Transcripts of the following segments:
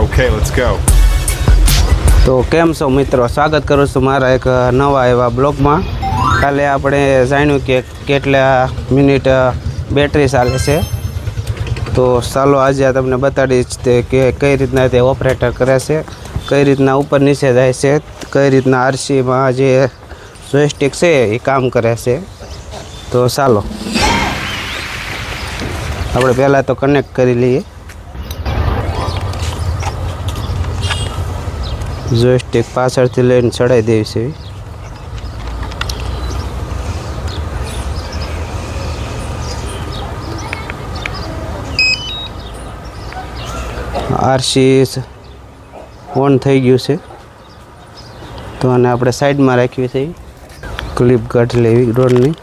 Okay, let's go તો કેમ છો મિત્રો? સ્વાગત કરું છું મારા એક નવા એવા બ્લોગમાં. કાલે આપણે જાણ્યું કે કેટલા મિનિટ બેટરી ચાલે છે. તો ચાલો આજે તમને બતાડીશ તે કે કઈ રીતના તે ઓપરેટર કરે છે કઈ રીતના ઉપર નીચે જાય છે કઈ રીતના આરસીમાં જે જોઈસ્ટિક છે એ કામ કરે છે. તો ચાલો. આપણે પહેલાં તો કનેક્ટ કરી લઈએ. જોયસ્ટિક પાછળથી લઈને ચડાવી દેવી છે. આરસી ઓન થઈ ગયું છે. તો આને આપણે સાઈડમાં રાખવી છે. ક્લિપ કાઢી લેવી ડ્રોનની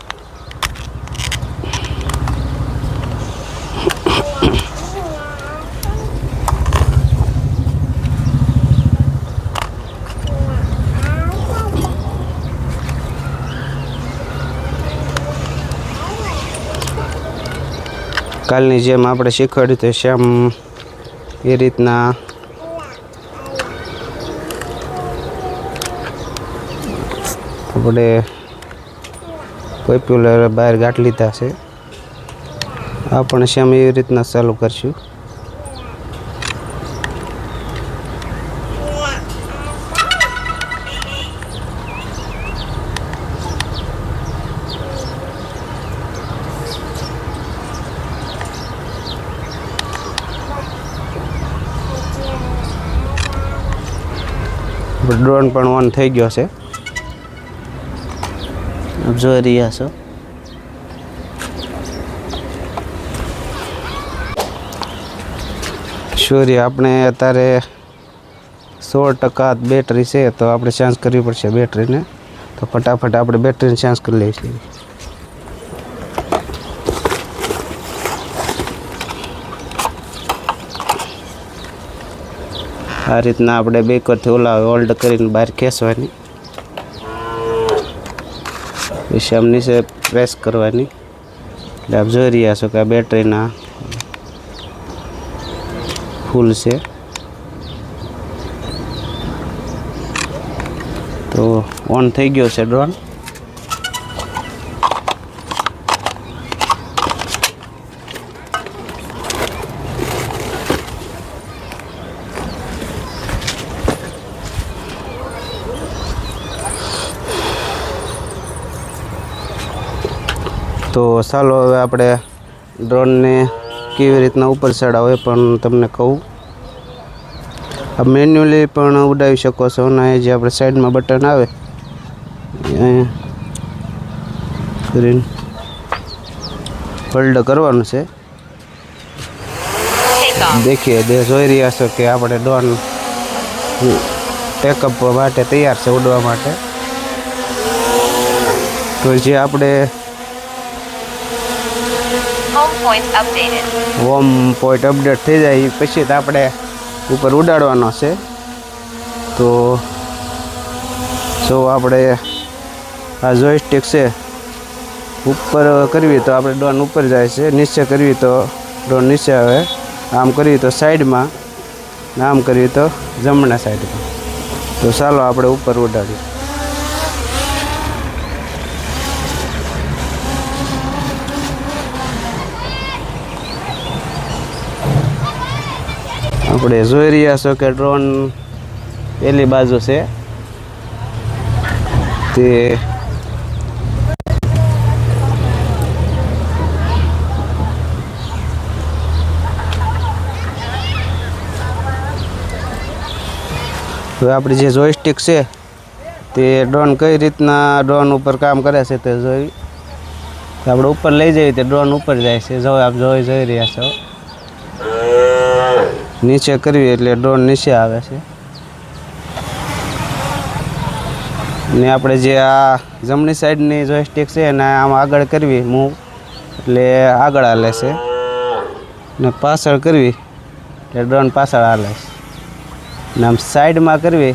કાલની જેમ આપણે શીખવાડ્યું તે શ્યામ એ રીતના આપણે પોપ્યુલર બહાર ગાંઠ લીધા છે. આ પણ શ્યામ એવી રીતના ચાલુ કરશું. ડ્રોન પણ ઓન થઈ ગયો છે. આપ જોઈ રહ્યા છો. સૂર્ય આપણે અત્યારે સોળ ટકા બેટરી છે તો આપણે ચાન્સ કરવી પડશે બેટરીને તો ફટાફટ આપણે બેટરીને ચાન્સ કરી લઈએ છીએ. આ રીતના આપણે બેકરથી ઓલા હોલ્ડ કરીને બહાર ખેંચવાની. પછી આમ નીચે પ્રેસ કરવાની. એટલે આપ જોઈ રહ્યા છો કે આ બેટરીના ફૂલ છે. તો ઓન થઈ ગયો છે ડ્રોન તો ચાલો હવે આપણે ડ્રોનને કેવી રીતના ઉપર ચડાવો પણ તમને કહું. આ મેન્યુઅલી પણ ઉડાવી શકો છો અને જે આપણે સાઈડમાં બટન આવે કરીને હોલ્ડ કરવાનું છે. દેખીએ, દે જોઈ રહ્યા છો કે આપણે ડ્રોન ટેકઅપ માટે તૈયાર છે ઉડવા માટે. તો જે આપણે Home point updated. Home point update થઈ જાય. પછી તો આપણે ઉપર ઉડાડવાનો છે. તો જો આપણે આ જોઈસ્ટિક છે, ઉપર કરવી તો આપણે ડ્રોન ઉપર જાય છે. નીચે કરવી તો ડ્રોન નીચે આવે. આમ કરવી તો સાઈડમાં આમ કરવી તો જમણા સાઈડમાં તો ચાલો આપણે ઉપર ઉડાડીએ. આપણે જોઈ રહ્યા છો કે ડ્રોન પેલી બાજુ છે. તે હવે આપણી જે જોઈસ્ટિક છે, તે ડ્રોન કઈ રીતના ડ્રોન ઉપર કામ કરે છે તે જોઈ. આપણે ઉપર લઈ જઈએ તે ડ્રોન ઉપર જાય છે. જો આપ જોઈ જોઈ રહ્યા છો. નીચે કરવી એટલે ડ્રોન નીચે આવે છે. ને આપણે જે આ જમણી સાઈડની જોઈસ્ટિક છે એને આમ આગળ કરવી મૂવ એટલે આગળ હાલે છે. ને પાછળ કરવી, એટલે ડ્રોન પાછળ હાલે છે. ને આમ સાઈડમાં કરવી,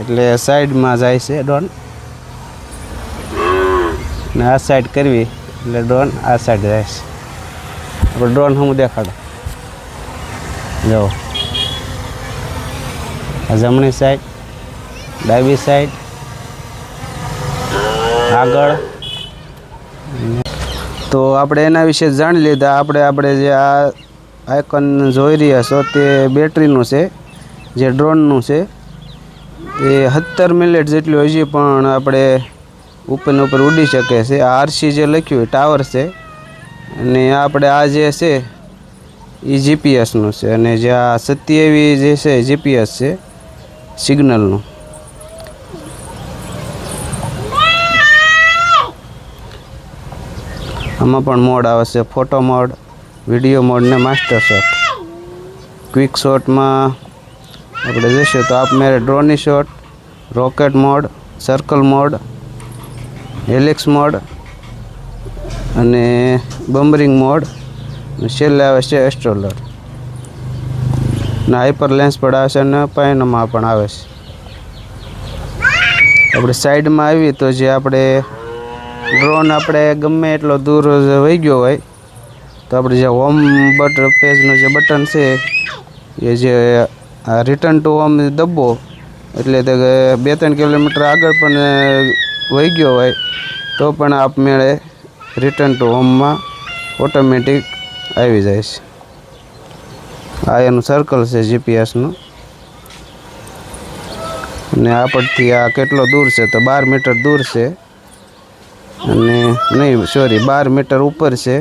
એટલે સાઈડમાં જાય છે ડ્રોન. ને આ સાઈડ કરવી, એટલે ડ્રોન આ સાઈડ જાય છે. આપણે ડ્રોન હું દેખાડો. જો. જમણી સાઈડ ડાબી સાઈડ આગળ. તો આપણે એના વિશે જાણી લીધા. આપણે આપણે જે આ આઇકન જોઈ રહ્યા છો, તે બેટરીનું છે, જે ડ્રોનનું છે. એ સત્તર મિનિટ જેટલું હજી પણ આપણે ઉપરને ઉપર ઉડી શકે છે. આ આરસી જે લખ્યું ટાવર છે. અને આપણે આ જે છે એ જીપીએસનું છે. અને જે આ સત્યાવી જે છે જીપીએસ છે સિગ્નલનું આમાં પણ મોડ આવે છે ફોટો મોડ વીડિયો મોડ ને માસ્ટર શોટ ક્વિક શોટમાં આપણે જોઈશું તો આપમેળે ડ્રોની shot rocket mode circle mode helix mode અને બમ્બરિંગ મોડ છેલ્લે આવે છે એસ્ટ્રોલર ને હાઈપર લેન્સ પણ આવે અને પાયનામાં પણ આવે છે. આપણે સાઈડમાં આવી તો જે આપણે ડ્રોન આપણે ગમે એટલો દૂર વહી ગયો હોય, તો આપણે જે હોમ બટ પેજનું જે બટન છે, એ જે રિટર્ન ટુ હોમ દબ્બો એટલે તે બે ત્રણ કિલોમીટર આગળ પણ વહી ગયો હોય, તો પણ આપમેળે રિટર્ન ટુ હોમમાં ઓટોમેટિક આવી જાય છે. આ એનું સર્કલ છે જીપીએસનું અને આ પરથી આ કેટલો દૂર છે તો બાર મીટર દૂર છે. અને નહીં સોરી બાર મીટર ઉપર છે.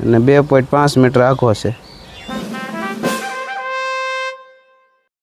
અને બે પોઈન્ટ પાંચ મીટર આખો છે.